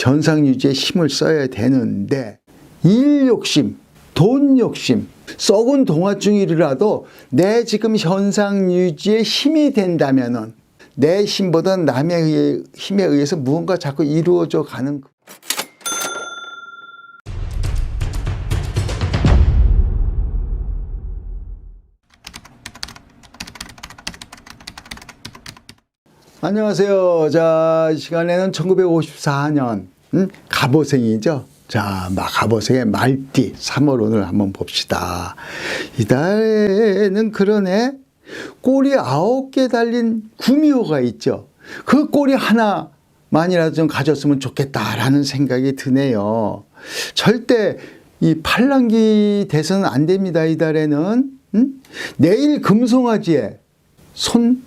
현상 유지에 힘을 써야 되는데 일 욕심, 돈 욕심, 썩은 동화증이라도 내 지금 현상 유지에 힘이 된다면은 내 힘보다 남의 힘에 의해서 무언가 자꾸 이루어져 가는 안녕하세요. 자, 이 시간에는 1954년, 음? 갑오생이죠. 자, 막 갑오생의 말띠 3월 오늘 한번 봅시다. 이달에는 그러네. 꼬리 아홉 개 달린 구미호가 있죠. 그 꼬리 하나만이라도 좀 가졌으면 좋겠다라는 생각이 드네요. 절대 이 팔랑기 돼서는 안 됩니다. 이달에는. 음? 내일 금송아지에 손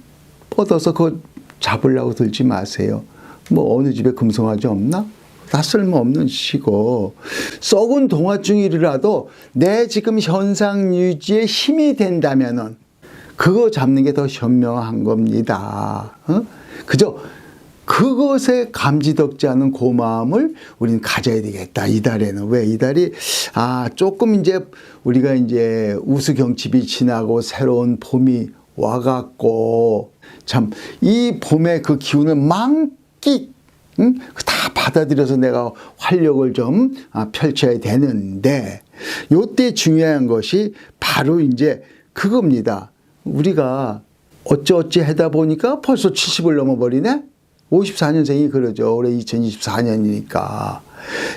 뻗어서 그거 잡으려고 들지 마세요. 뭐 어느 집에 금송아지 없나? 다 쓸모없는 시고 썩은 동화증이라도 내 지금 현상 유지에 힘이 된다면은 그거 잡는 게 더 현명한 겁니다. 어? 그저 그것에 감지덕지 않은 고마움을 우리는 가져야 되겠다. 이달에는 왜 이달이 아 조금 이제 우리가 이제 우수경칩이 지나고 새로운 봄이 와갖고 참 이 봄의 그 기운을 만끽 응? 다 받아들여서 내가 활력을 좀 아, 펼쳐야 되는데 요때 중요한 것이 바로 이제 그겁니다. 우리가 어찌어찌 하다 보니까 벌써 70을 넘어버리네? 54년생이 그러죠. 올해 2024년이니까.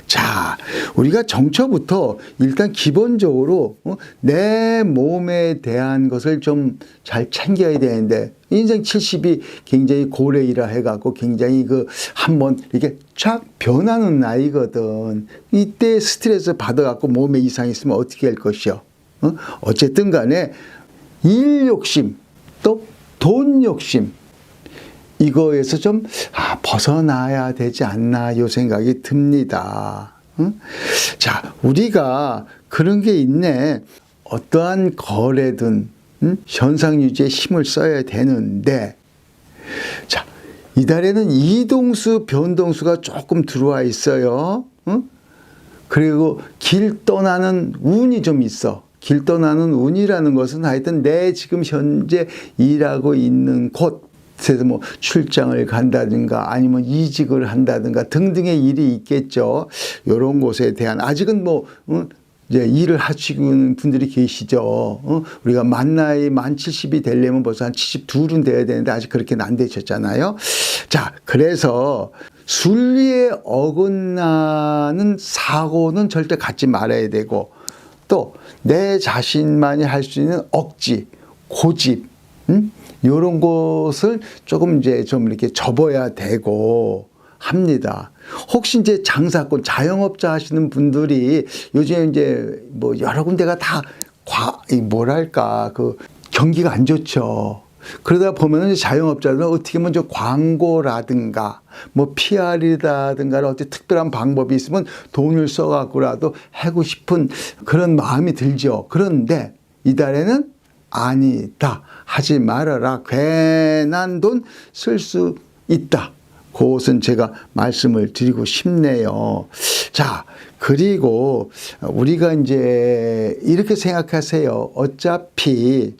자, 우리가 정처부터 일단 기본적으로 어, 내 몸에 대한 것을 좀 잘 챙겨야 되는데 인생 70이 굉장히 고래이라 해갖고 굉장히 그 한번 이렇게 쫙 변하는 나이거든. 이때 스트레스 받아갖고 몸에 이상이 있으면 어떻게 할 것이요? 어? 어쨌든 간에 일 욕심 또 돈 욕심 이거에서 좀 아, 벗어나야 되지 않나 요 생각이 듭니다. 응? 자, 우리가 그런 게 있네. 어떠한 거래든 응? 현상 유지에 힘을 써야 되는데 자, 이달에는 이동수, 변동수가 조금 들어와 있어요. 응? 그리고 길 떠나는 운이 좀 있어. 길 떠나는 운이라는 것은 하여튼 내 지금 현재 일하고 있는 곳에서 뭐 출장을 간다든가 아니면 이직을 한다든가 등등의 일이 있겠죠. 이런 곳에 대한 아직은 뭐 어, 이제 일을 하시고 있는 분들이 계시죠. 어? 우리가 만 나이 만 70이 되려면 벌써 한 72은 돼야 되는데 아직 그렇게는 안 되셨잖아요. 자, 그래서 순리에 어긋나는 사고는 절대 갖지 말아야 되고 또 내 자신만이 할 수 있는 억지, 고집, 음? 이런 것을 조금 이제 좀 이렇게 접어야 되고 합니다. 혹시 이제 장사꾼, 자영업자 하시는 분들이 요즘에 이제 뭐 여러 군데가 다 과, 이 뭐랄까, 그 경기가 안 좋죠. 그러다 보면은 자영업자들은 어떻게 보면 저 광고라든가 뭐 PR이라든가 어떤 특별한 방법이 있으면 돈을 써갖고라도 하고 싶은 그런 마음이 들죠. 그런데 이달에는 아니다. 하지 말아라. 괜한 돈 쓸 수 있다. 그것은 제가 말씀을 드리고 싶네요. 자, 그리고 우리가 이제 이렇게 생각하세요. 어차피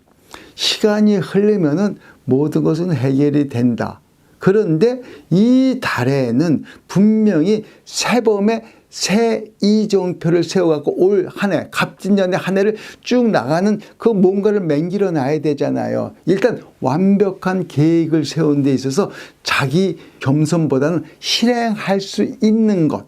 시간이 흐르면은 모든 것은 해결이 된다. 그런데 이 달에는 분명히 세 범의 새 이종표를 세워갖고 올 한 해, 갑진년의 한 해를 쭉 나가는 그 뭔가를 맹길어 놔야 되잖아요. 일단 완벽한 계획을 세운 데 있어서 자기 겸손보다는 실행할 수 있는 것.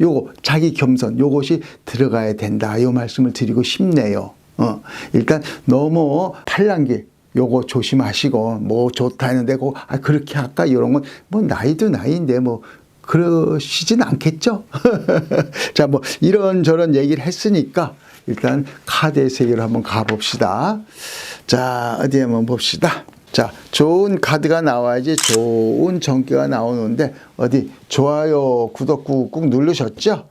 요거, 자기 겸손, 요것이 들어가야 된다. 요 말씀을 드리고 싶네요. 어, 일단 너무 팔랑기, 요거 조심하시고, 뭐 좋다 했는데, 그, 아, 그렇게 할까? 이런 건, 뭐, 나이도 나이인데, 뭐, 그러시진 않겠죠? 자, 뭐, 이런저런 얘기를 했으니까, 일단 카드의 세계로 한번 가봅시다. 자, 어디 한번 봅시다. 자, 좋은 카드가 나와야지 좋은 전기가 나오는데, 어디, 좋아요, 구독 꾹꾹 누르셨죠?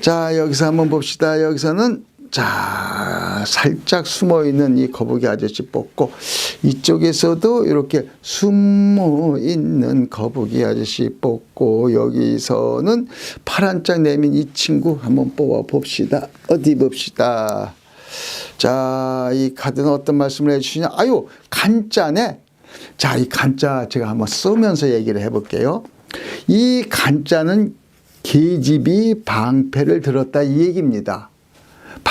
자, 여기서 한번 봅시다. 여기서는 자 살짝 숨어 있는 이 거북이 아저씨 뽑고 이쪽에서도 이렇게 숨어 있는 거북이 아저씨 뽑고 여기서는 파란 짝 내민 이 친구 한번 뽑아 봅시다. 어디 봅시다. 자, 이 카드는 어떤 말씀을 해주시냐? 아유, 간짜네. 자, 이 간짜 제가 한번 쓰면서 얘기를 해볼게요. 이 간짜는 계집이 방패를 들었다 이 얘기입니다.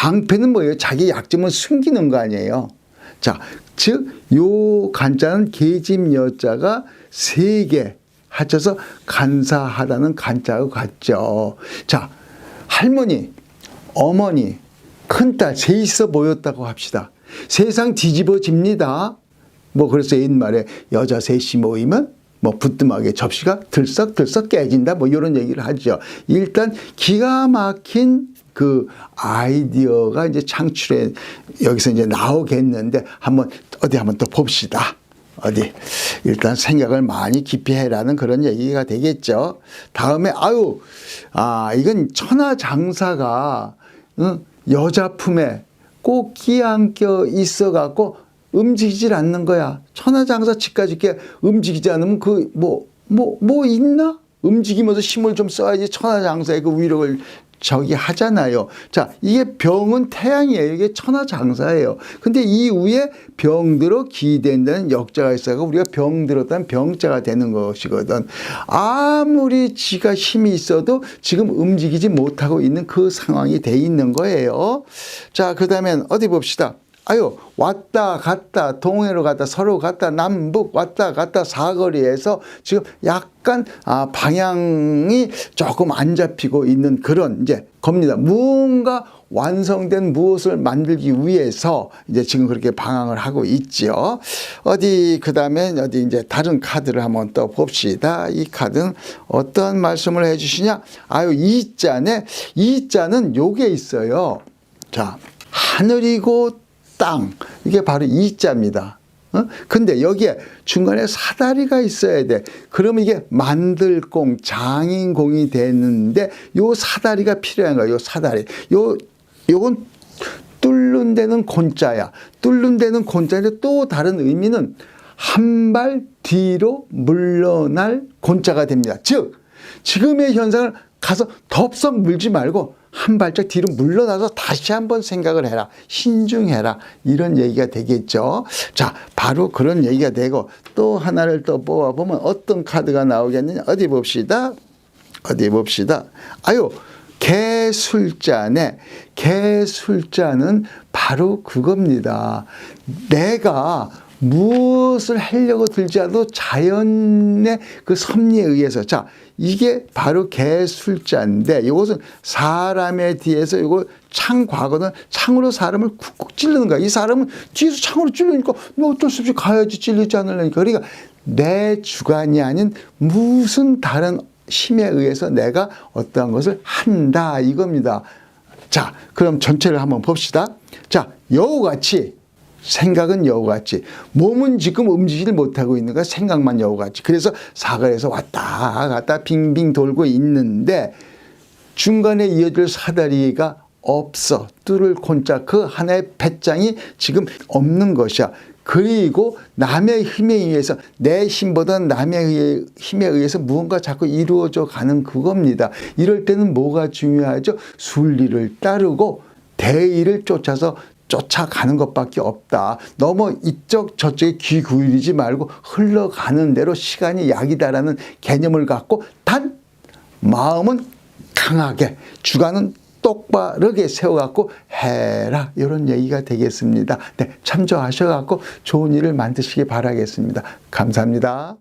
방패는 뭐예요? 자기 약점을 숨기는 거 아니에요. 자, 즉, 요 간자는 계집 여자가 세 개 합쳐서 간사하다는 간자하고 같죠. 자, 할머니, 어머니, 큰딸 세 있어 보였다고 합시다. 세상 뒤집어집니다. 뭐 그래서 옛말에 여자 셋이 모이면 뭐 부뚜막에 접시가 들썩들썩 깨진다 뭐 이런 얘기를 하죠. 일단 기가 막힌 그 아이디어가 이제 창출해 여기서 이제 나오겠는데 한번 어디 한번 또 봅시다. 어디 일단 생각을 많이 깊이 해라는 그런 얘기가 되겠죠. 다음에 아유 아 이건 천하장사가 응? 여자 품에 꼭 끼안겨 있어 갖고 움직이질 않는 거야. 천하장사 집까지 이렇게 움직이지 않으면 그뭐뭐 뭐 있나? 움직이면서 힘을 좀 써야지 천하장사의 그 위력을 저기 하잖아요. 자, 이게 병은 태양이에요. 이게 천하장사예요. 근데 이 위에 병들어 기된다는 역자가 있어서 우리가 병들었다는 병자가 되는 것이거든. 아무리 지가 힘이 있어도 지금 움직이지 못하고 있는 그 상황이 돼 있는 거예요. 자, 그 다음엔 어디 봅시다. 아유 왔다 갔다 동해로 갔다 서로 갔다 남북 왔다 갔다 사거리에서 지금 약간 아 방향이 조금 안 잡히고 있는 그런 이제 겁니다. 무언가 완성된 무엇을 만들기 위해서 이제 지금 그렇게 방황을 하고 있죠. 어디 그다음에 어디 이제 다른 카드를 한번 또 봅시다. 이 카드는 어떤 말씀을 해 주시냐? 아유 이 자네 이 자는 요게 있어요. 자, 하늘이고 땅 이게 바로 이 자입니다. 어? 근데 여기에 중간에 사다리가 있어야 돼. 그러면 이게 만들공, 장인공이 되는데 요 사다리가 필요한 거야. 요 사다리. 요 요건 뚫는 데는 곤자야. 뚫는 데는 곤자인데 또 다른 의미는 한 발 뒤로 물러날 곤자가 됩니다. 즉 지금의 현상을 가서 덥석 물지 말고 한 발짝 뒤로 물러나서 다시 한번 생각을 해라. 신중해라. 이런 얘기가 되겠죠. 자, 바로 그런 얘기가 되고 또 하나를 또 뽑아보면 어떤 카드가 나오겠느냐. 어디 봅시다. 어디 봅시다. 아유, 개술자네. 개술자는 바로 그겁니다. 내가 무엇을 하려고 들지 않아도 자연의 그 섭리에 의해서 자 이게 바로 개술자인데 이것은 사람의 뒤에서 이거 창 과거는 창으로 사람을 쿡쿡 찌르는 거야. 이 사람은 뒤에서 창으로 찌르니까 뭐 어쩔 수 없이 가야지 찔리지 않으려니까 그러니까 내 주관이 아닌 무슨 다른 힘에 의해서 내가 어떠한 것을 한다 이겁니다. 자, 그럼 전체를 한번 봅시다. 자, 여우같이 생각은 여우같이. 몸은 지금 움직이질 못하고 있는 거 생각만 여우같이. 그래서 사거리에서 왔다 갔다 빙빙 돌고 있는데 중간에 이어질 사다리가 없어. 뚫을 콘자 그 하나의 배짱이 지금 없는 것이야 그리고 남의 힘에 의해서 내 힘보다 남의 힘에 의해서 무언가 자꾸 이루어져 가는 그겁니다 이럴 때는 뭐가 중요하죠 순리를 따르고 대의를 쫓아서 쫓아가는 것밖에 없다. 너무 이쪽 저쪽에 귀 기울이지 말고 흘러가는 대로 시간이 약이다라는 개념을 갖고 단 마음은 강하게 주관은 똑바르게 세워갖고 해라 이런 얘기가 되겠습니다. 네, 참조하셔갖고 좋은 일을 만드시기 바라겠습니다. 감사합니다.